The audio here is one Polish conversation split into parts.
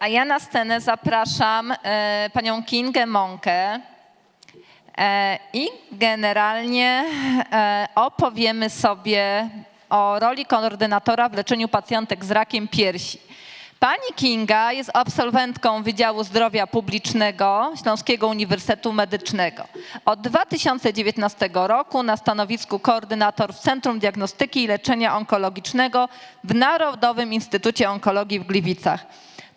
A ja na scenę zapraszam e, panią Kingę Monkę. E, I generalnie e, opowiemy sobie o roli koordynatora w leczeniu pacjentek z rakiem piersi. Pani Kinga jest absolwentką Wydziału Zdrowia Publicznego Śląskiego Uniwersytetu Medycznego. Od 2019 roku na stanowisku koordynator w Centrum Diagnostyki i Leczenia Onkologicznego w Narodowym Instytucie Onkologii w Gliwicach.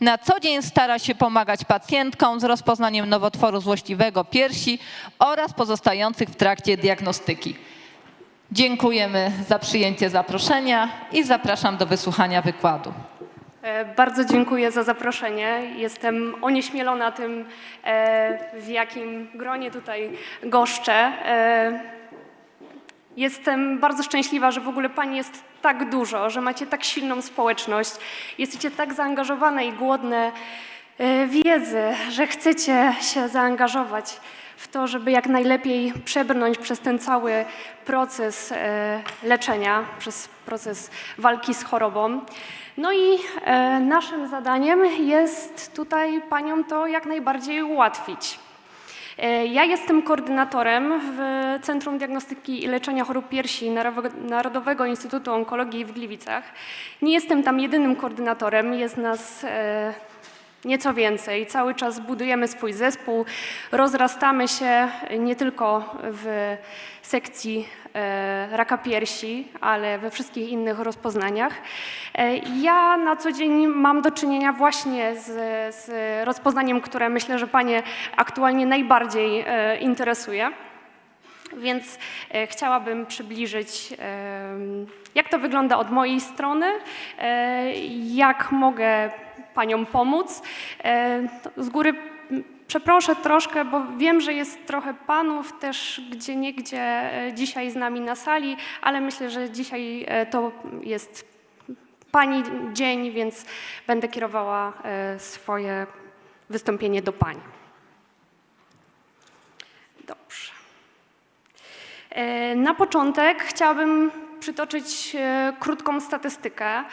Na co dzień stara się pomagać pacjentkom z rozpoznaniem nowotworu złośliwego piersi oraz pozostających w trakcie diagnostyki. Dziękujemy za przyjęcie zaproszenia i zapraszam do wysłuchania wykładu. E, Bardzo dziękuję za zaproszenie. Jestem onieśmielona tym, e, w jakim gronie tutaj goszczę. E, Jestem bardzo szczęśliwa, że w ogóle Pani jest tak dużo, że macie tak silną społeczność, jesteście tak zaangażowane i głodne e, wiedzy, że chcecie się zaangażować w to, żeby jak najlepiej przebrnąć przez ten cały proces e, leczenia, przez proces walki z chorobą. No i e, naszym zadaniem jest tutaj Paniom to jak najbardziej ułatwić. E, Ja jestem koordynatorem w Centrum Diagnostyki i Leczenia Chorób Piersi Narodowego- Instytutu Onkologii w Gliwicach. Nie jestem tam jedynym koordynatorem, jest nas e, nieco więcej. Cały czas budujemy swój zespół, rozrastamy się nie tylko w sekcji e, raka piersi, ale we wszystkich innych rozpoznaniach. E, Ja na co dzień mam do czynienia właśnie z, z rozpoznaniem, które myślę, że Panie aktualnie najbardziej e, interesuje. Więc chciałabym przybliżyć, jak to wygląda od mojej strony, jak mogę Paniom pomóc. E, Z góry przeproszę troszkę, bo wiem, że jest trochę Panów też gdzie niegdzie e, dzisiaj z nami na sali, ale myślę, że dzisiaj e, to jest Pani dzień, więc będę kierowała swoje wystąpienie do Pani. Dobrze. Na początek chciałabym przytoczyć krótką statystykę.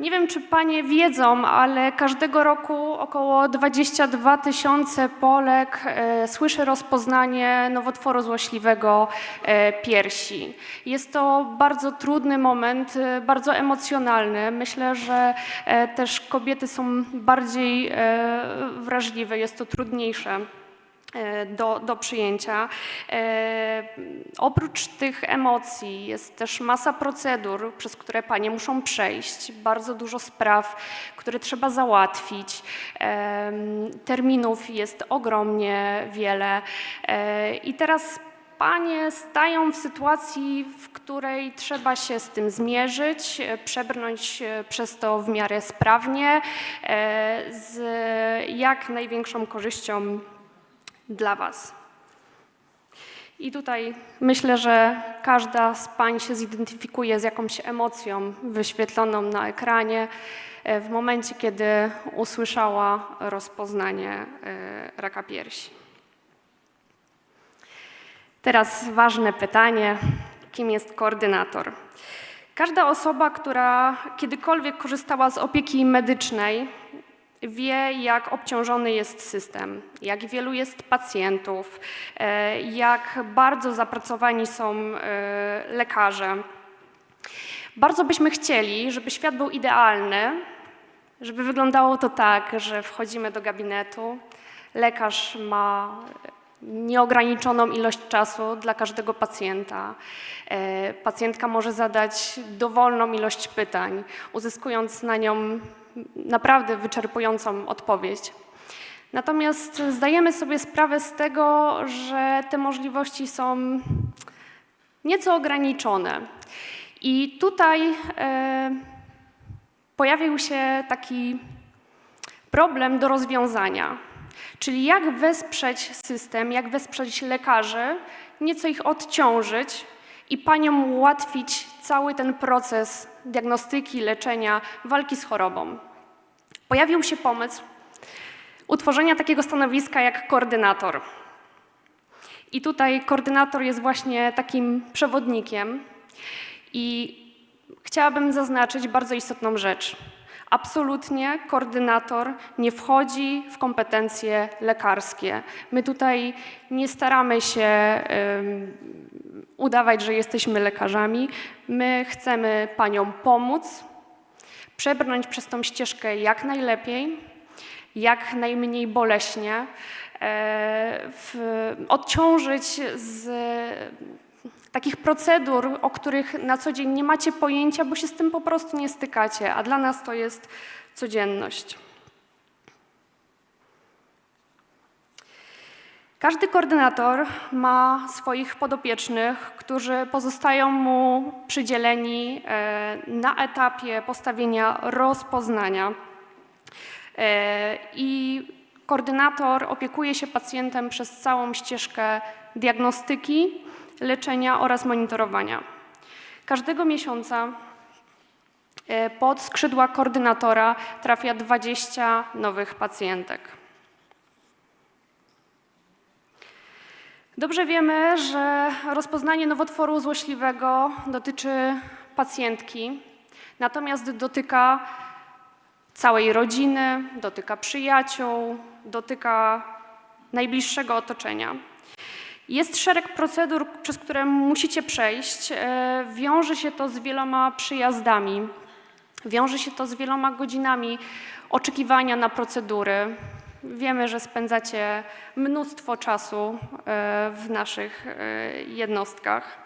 Nie wiem, czy Panie wiedzą, ale każdego roku około 22 tysiące Polek e, słyszy rozpoznanie nowotworu złośliwego e, piersi. Jest to bardzo trudny moment, e, bardzo emocjonalny. Myślę, że e, też kobiety są bardziej e, wrażliwe, jest to trudniejsze do, do przyjęcia. E, oprócz tych emocji jest też masa procedur, przez które panie muszą przejść, bardzo dużo spraw, które trzeba załatwić. E, terminów jest ogromnie wiele. E, I teraz Panie stają w sytuacji, w której trzeba się z tym zmierzyć, e, przebrnąć e, przez to w miarę sprawnie, e, z jak największą korzyścią dla Was. I tutaj myślę, że każda z pań się zidentyfikuje z jakąś emocją wyświetloną na ekranie e, w momencie, kiedy usłyszała rozpoznanie e, raka piersi. Teraz ważne pytanie: kim jest koordynator? Każda osoba, która kiedykolwiek korzystała z opieki medycznej, wie, jak obciążony jest system, jak wielu jest pacjentów, e, jak bardzo zapracowani są e, lekarze. Bardzo byśmy chcieli, żeby świat był idealny, żeby wyglądało to tak, że wchodzimy do gabinetu, lekarz ma nieograniczoną ilość czasu dla każdego pacjenta. E, Pacjentka może zadać dowolną ilość pytań, uzyskując na nią naprawdę wyczerpującą odpowiedź. Natomiast zdajemy sobie sprawę z tego, że te możliwości są nieco ograniczone. I tutaj e, pojawił się taki problem do rozwiązania. Czyli jak wesprzeć system, jak wesprzeć lekarzy, nieco ich odciążyć i paniom ułatwić cały ten proces diagnostyki, leczenia, walki z chorobą. Pojawił się pomysł utworzenia takiego stanowiska jak koordynator. I tutaj koordynator jest właśnie takim przewodnikiem. I chciałabym zaznaczyć bardzo istotną rzecz. Absolutnie koordynator nie wchodzi w kompetencje lekarskie. My tutaj nie staramy się udawać, że jesteśmy lekarzami. My chcemy paniom pomóc, przebrnąć przez tą ścieżkę jak najlepiej, jak najmniej boleśnie, e, w, odciążyć z takich procedur, o których na co dzień nie macie pojęcia, bo się z tym po prostu nie stykacie, a dla nas to jest codzienność. Każdy koordynator ma swoich podopiecznych, którzy pozostają mu przydzieleni e, na etapie postawienia rozpoznania. E, I koordynator opiekuje się pacjentem przez całą ścieżkę diagnostyki, leczenia oraz monitorowania. Każdego miesiąca e, pod skrzydła koordynatora trafia 20 nowych pacjentek. Dobrze wiemy, że rozpoznanie nowotworu złośliwego dotyczy pacjentki, natomiast dotyka całej rodziny, dotyka przyjaciół, dotyka najbliższego otoczenia. Jest szereg procedur, przez które musicie przejść. E, Wiąże się to z wieloma przyjazdami, wiąże się to z wieloma godzinami oczekiwania na procedury. Wiemy, że spędzacie mnóstwo czasu e, w naszych e, jednostkach.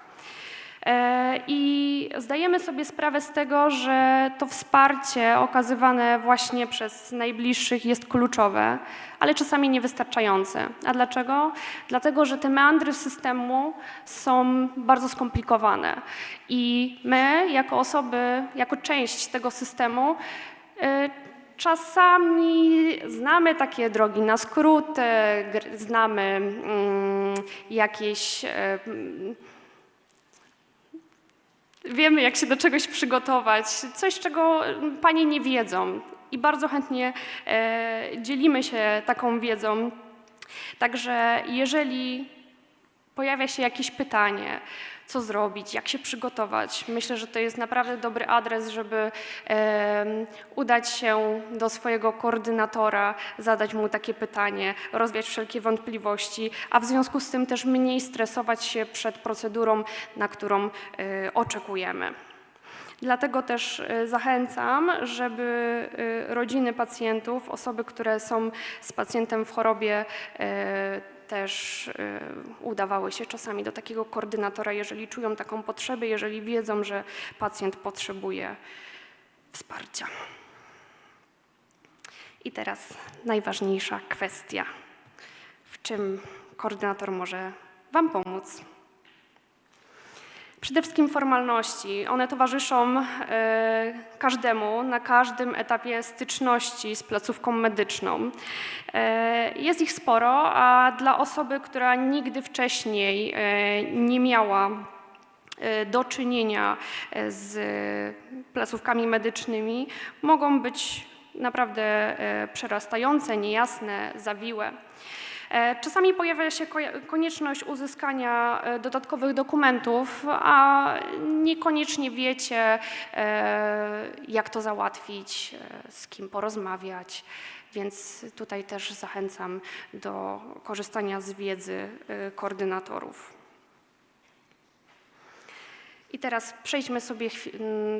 E, I zdajemy sobie sprawę z tego, że to wsparcie okazywane właśnie przez najbliższych jest kluczowe, ale czasami niewystarczające. A dlaczego? Dlatego, że te meandry systemu są bardzo skomplikowane i my, jako osoby, jako część tego systemu, e, Czasami znamy takie drogi na skróty, znamy mm, jakieś e, wiemy, jak się do czegoś przygotować, coś, czego panie nie wiedzą. I bardzo chętnie e, dzielimy się taką wiedzą. Także jeżeli pojawia się jakieś pytanie, co zrobić, jak się przygotować, myślę, że to jest naprawdę dobry adres, żeby udać się do swojego koordynatora, zadać mu takie pytanie, rozwiać wszelkie wątpliwości, a w związku z tym też mniej stresować się przed procedurą, na którą e, oczekujemy. Dlatego też e, zachęcam, żeby e, rodziny pacjentów, osoby, które są z pacjentem w chorobie, też e, udawały się czasami do takiego koordynatora, jeżeli czują taką potrzebę, jeżeli wiedzą, że pacjent potrzebuje wsparcia. I teraz najważniejsza kwestia. W czym koordynator może Wam pomóc? Przede wszystkim formalności. One towarzyszą e, każdemu na każdym etapie styczności z placówką medyczną. E, jest ich sporo, a dla osoby, która nigdy wcześniej e, nie miała do czynienia z placówkami medycznymi, mogą być naprawdę przerastające, niejasne, zawiłe. E, Czasami pojawia się ko- konieczność uzyskania e, dodatkowych dokumentów, a niekoniecznie wiecie, e, jak to załatwić, z kim porozmawiać. Więc tutaj też zachęcam do korzystania z wiedzy koordynatorów. I teraz przejdźmy sobie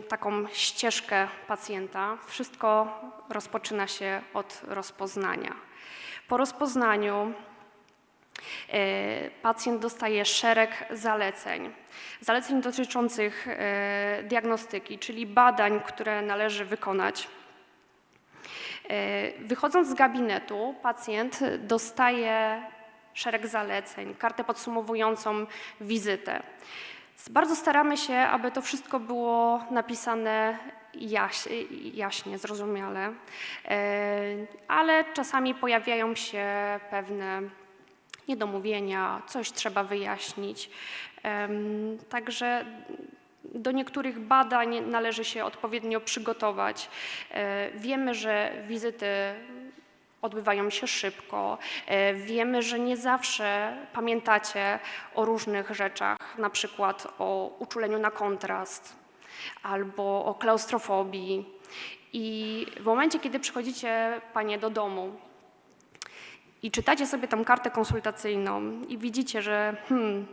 taką ścieżkę pacjenta. Wszystko rozpoczyna się od rozpoznania. Po rozpoznaniu e, pacjent dostaje szereg zaleceń. Zaleceń dotyczących e, diagnostyki, czyli badań, które należy wykonać. E, Wychodząc z gabinetu, pacjent dostaje szereg zaleceń, kartę podsumowującą wizytę. Bardzo staramy się, aby to wszystko było napisane jaś, jaśnie, zrozumiale, E, ale czasami pojawiają się pewne niedomówienia, coś trzeba wyjaśnić. Em, Także do niektórych badań należy się odpowiednio przygotować. E, Wiemy, że wizyty odbywają się szybko. E, Wiemy, że nie zawsze pamiętacie o różnych rzeczach, na przykład o uczuleniu na kontrast albo o klaustrofobii. I w momencie, kiedy przychodzicie, panie, do domu i czytacie sobie tą kartę konsultacyjną i widzicie, że hmm,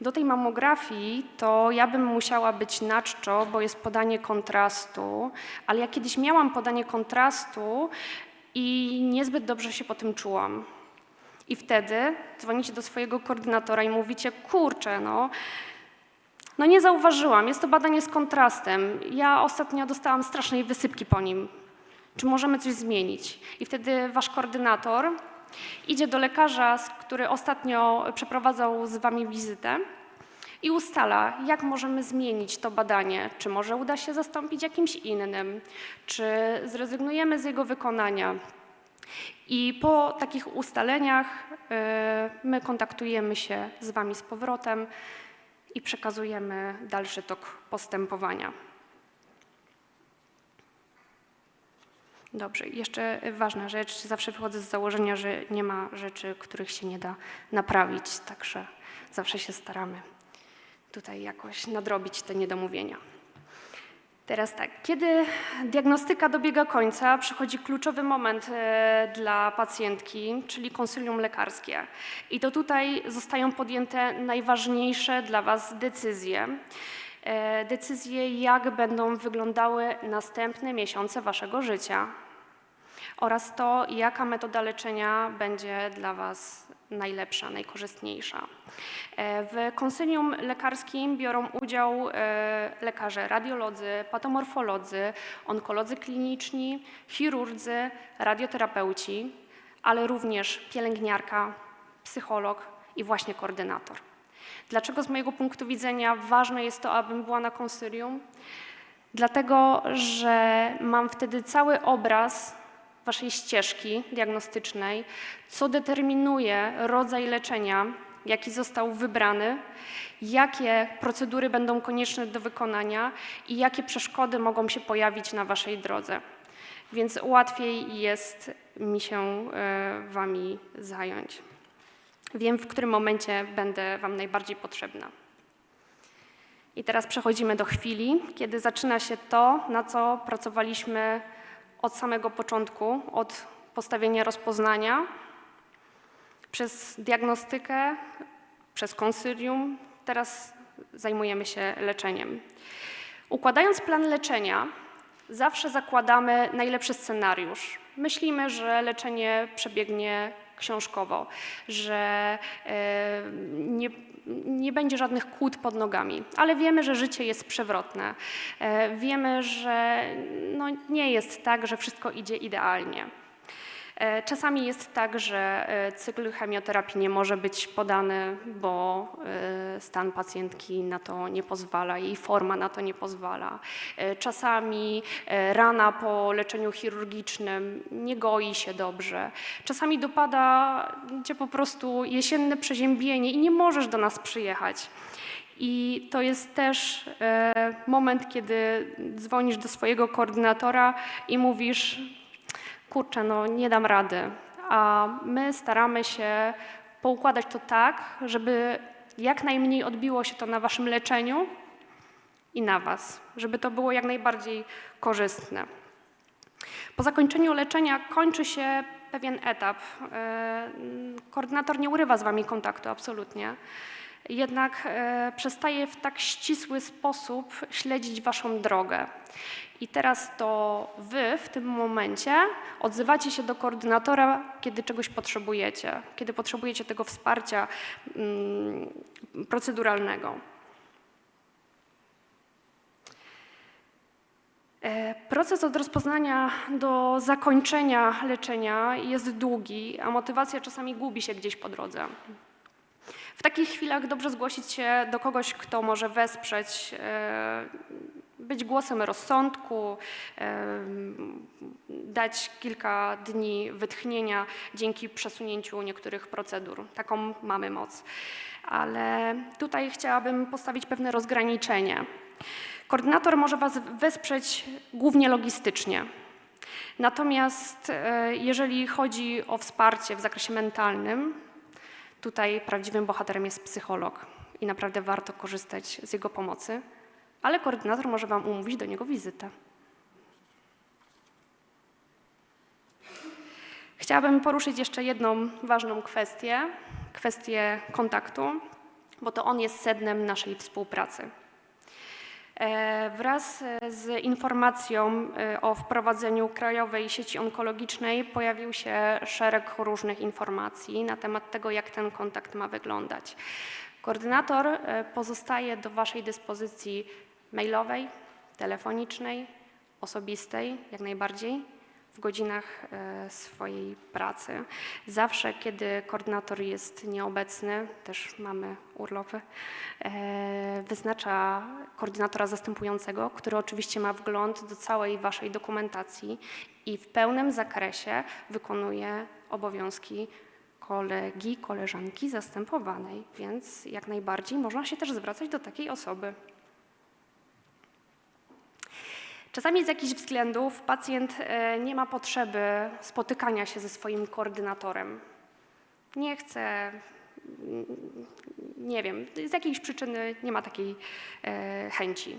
do tej mamografii to ja bym musiała być na czczo, bo jest podanie kontrastu, ale ja kiedyś miałam podanie kontrastu i niezbyt dobrze się po tym czułam. I wtedy dzwonicie do swojego koordynatora i mówicie, kurczę, no, no nie zauważyłam, jest to badanie z kontrastem. Ja ostatnio dostałam strasznej wysypki po nim. Czy możemy coś zmienić? I wtedy wasz koordynator idzie do lekarza, który ostatnio przeprowadzał z wami wizytę i ustala, jak możemy zmienić to badanie. Czy może uda się zastąpić jakimś innym, czy zrezygnujemy z jego wykonania. I po takich ustaleniach e, my kontaktujemy się z Wami z powrotem i przekazujemy dalszy tok postępowania. Dobrze, jeszcze ważna rzecz. Zawsze wychodzę z założenia, że nie ma rzeczy, których się nie da naprawić, także zawsze się staramy tutaj jakoś nadrobić te niedomówienia. Teraz tak, kiedy diagnostyka dobiega końca, przychodzi kluczowy moment e, dla pacjentki, czyli konsylium lekarskie. I to tutaj zostają podjęte najważniejsze dla Was decyzje. E, decyzje, jak będą wyglądały następne miesiące Waszego życia oraz to, jaka metoda leczenia będzie dla Was najlepsza, najkorzystniejsza. E, W konsylium lekarskim biorą udział e, lekarze radiolodzy, patomorfolodzy, onkolodzy kliniczni, chirurdzy, radioterapeuci, ale również pielęgniarka, psycholog i właśnie koordynator. Dlaczego z mojego punktu widzenia ważne jest to, abym była na konsylium? Dlatego, że mam wtedy cały obraz waszej ścieżki diagnostycznej, co determinuje rodzaj leczenia, jaki został wybrany, jakie procedury będą konieczne do wykonania i jakie przeszkody mogą się pojawić na waszej drodze. Więc łatwiej jest mi się e, wami zająć. Wiem, w którym momencie będę wam najbardziej potrzebna. I teraz przechodzimy do chwili, kiedy zaczyna się to, na co pracowaliśmy od samego początku, od postawienia rozpoznania, przez diagnostykę, przez konsylium. Teraz zajmujemy się leczeniem. Układając plan leczenia, zawsze zakładamy najlepszy scenariusz. Myślimy, że leczenie przebiegnie książkowo, że e, nie, nie będzie żadnych kłód pod nogami, ale wiemy, że życie jest przewrotne. E, Wiemy, że no, nie jest tak, że wszystko idzie idealnie. E, Czasami jest tak, że e, cykl chemioterapii nie może być podany, bo e, stan pacjentki na to nie pozwala, jej forma na to nie pozwala. Czasami rana po leczeniu chirurgicznym nie goi się dobrze. Czasami dopada cię po prostu jesienne przeziębienie i nie możesz do nas przyjechać. I to jest też moment, kiedy dzwonisz do swojego koordynatora i mówisz, kurczę, no nie dam rady. A my staramy się poukładać to tak, żeby jak najmniej odbiło się to na waszym leczeniu i na was, żeby to było jak najbardziej korzystne. Po zakończeniu leczenia kończy się pewien etap. E, Koordynator nie urywa z wami kontaktu, absolutnie. Jednak e, przestaje w tak ścisły sposób śledzić waszą drogę. I teraz to wy w tym momencie odzywacie się do koordynatora, kiedy czegoś potrzebujecie, kiedy potrzebujecie tego wsparcia mm, proceduralnego. E, Proces od rozpoznania do zakończenia leczenia jest długi, a motywacja czasami gubi się gdzieś po drodze. W takich chwilach dobrze zgłosić się do kogoś, kto może wesprzeć, e, być głosem rozsądku, dać kilka dni wytchnienia dzięki przesunięciu niektórych procedur. Taką mamy moc. Ale tutaj chciałabym postawić pewne rozgraniczenie. Koordynator może Was wesprzeć głównie logistycznie. Natomiast e, jeżeli chodzi o wsparcie w zakresie mentalnym, tutaj prawdziwym bohaterem jest psycholog i naprawdę warto korzystać z jego pomocy, ale koordynator może Wam umówić do niego wizytę. Chciałabym poruszyć jeszcze jedną ważną kwestię, kwestię kontaktu, bo to on jest sednem naszej współpracy. E, Wraz e, z informacją e, o wprowadzeniu Krajowej Sieci Onkologicznej pojawił się szereg różnych informacji na temat tego, jak ten kontakt ma wyglądać. Koordynator pozostaje do Waszej dyspozycji mailowej, telefonicznej, osobistej, jak najbardziej, w godzinach e, swojej pracy. Zawsze, kiedy koordynator jest nieobecny, też mamy urlopy, e, wyznacza koordynatora zastępującego, który oczywiście ma wgląd do całej Waszej dokumentacji i w pełnym zakresie wykonuje obowiązki kolegi, koleżanki zastępowanej, więc jak najbardziej można się też zwracać do takiej osoby. Czasami z jakichś względów pacjent e, nie ma potrzeby spotykania się ze swoim koordynatorem. Nie chce, mm, nie wiem, z jakiejś przyczyny nie ma takiej e, chęci.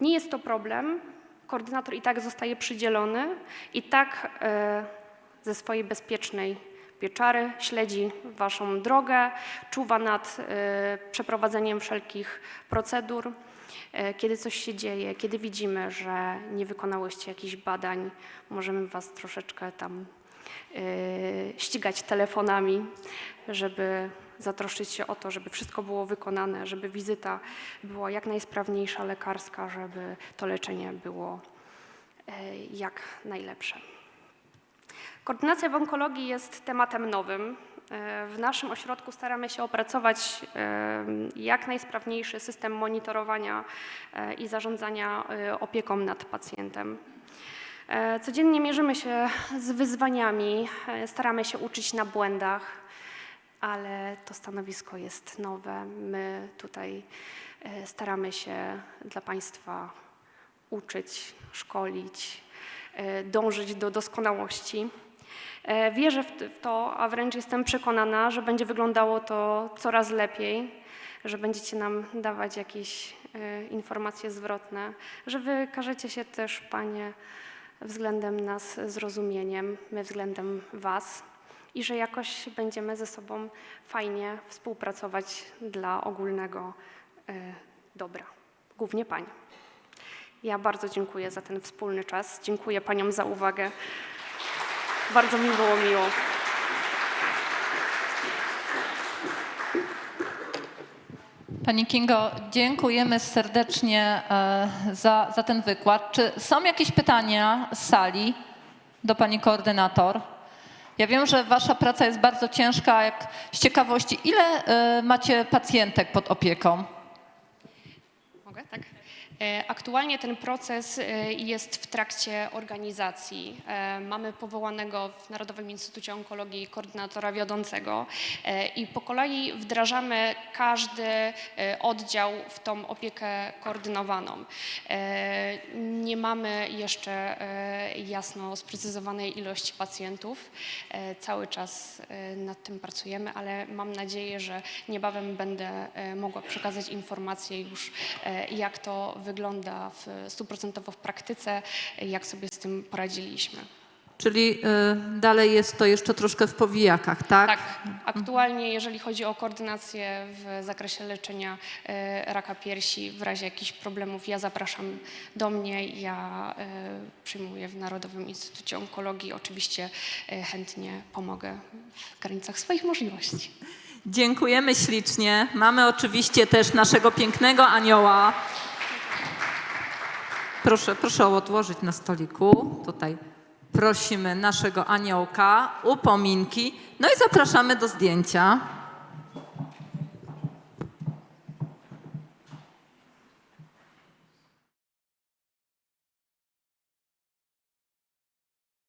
Nie jest to problem. Koordynator i tak zostaje przydzielony i tak e, ze swojej bezpiecznej pieczary śledzi Waszą drogę, czuwa nad przeprowadzeniem wszelkich procedur. E, Kiedy coś się dzieje, kiedy widzimy, że nie wykonałyście jakichś badań, możemy Was troszeczkę tam e, ścigać telefonami, żeby zatroszczyć się o to, żeby wszystko było wykonane, żeby wizyta była jak najsprawniejsza lekarska, żeby to leczenie było e, jak najlepsze. Koordynacja w onkologii jest tematem nowym. E, W naszym ośrodku staramy się opracować e, jak najsprawniejszy system monitorowania e, i zarządzania opieką nad pacjentem. Codziennie mierzymy się z wyzwaniami, staramy się uczyć na błędach, ale to stanowisko jest nowe. My tutaj staramy się dla Państwa uczyć, szkolić, dążyć do doskonałości. E, Wierzę w to, a wręcz jestem przekonana, że będzie wyglądało to coraz lepiej, że będziecie nam dawać jakieś e, informacje zwrotne, że wykażecie się też, Panie, względem nas zrozumieniem, my względem Was i że jakoś będziemy ze sobą fajnie współpracować dla ogólnego e, dobra, głównie Pań. Ja bardzo dziękuję za ten wspólny czas. Dziękuję Paniom za uwagę. Bardzo mi było miło. Pani Kingo, dziękujemy serdecznie e, za, za ten wykład. Czy są jakieś pytania z sali do pani koordynator? Ja wiem, że wasza praca jest bardzo ciężka. Jak z ciekawości, ile e, macie pacjentek pod opieką? Mogę? Tak. E, Aktualnie ten proces e, jest w trakcie organizacji. E, Mamy powołanego w Narodowym Instytucie Onkologii koordynatora wiodącego i po kolei wdrażamy każdy oddział w tą opiekę koordynowaną. Nie mamy jeszcze jasno sprecyzowanej ilości pacjentów. Cały czas nad tym pracujemy, ale mam nadzieję, że niebawem będę mogła przekazać informacje już, jak to wygląda w stuprocentowo w praktyce, jak sobie z tym poradziliśmy. Czyli y, dalej jest to jeszcze troszkę w powijakach, tak? Tak, aktualnie jeżeli chodzi o koordynację w zakresie leczenia e, raka piersi, w razie jakichś problemów ja zapraszam do mnie, ja e, przyjmuję w Narodowym Instytucie Onkologii, oczywiście e, chętnie pomogę w granicach swoich możliwości. Dziękujemy ślicznie. Mamy oczywiście też naszego pięknego anioła. Proszę, proszę odłożyć na stoliku. Tutaj prosimy naszego aniołka, upominki. No i zapraszamy do zdjęcia.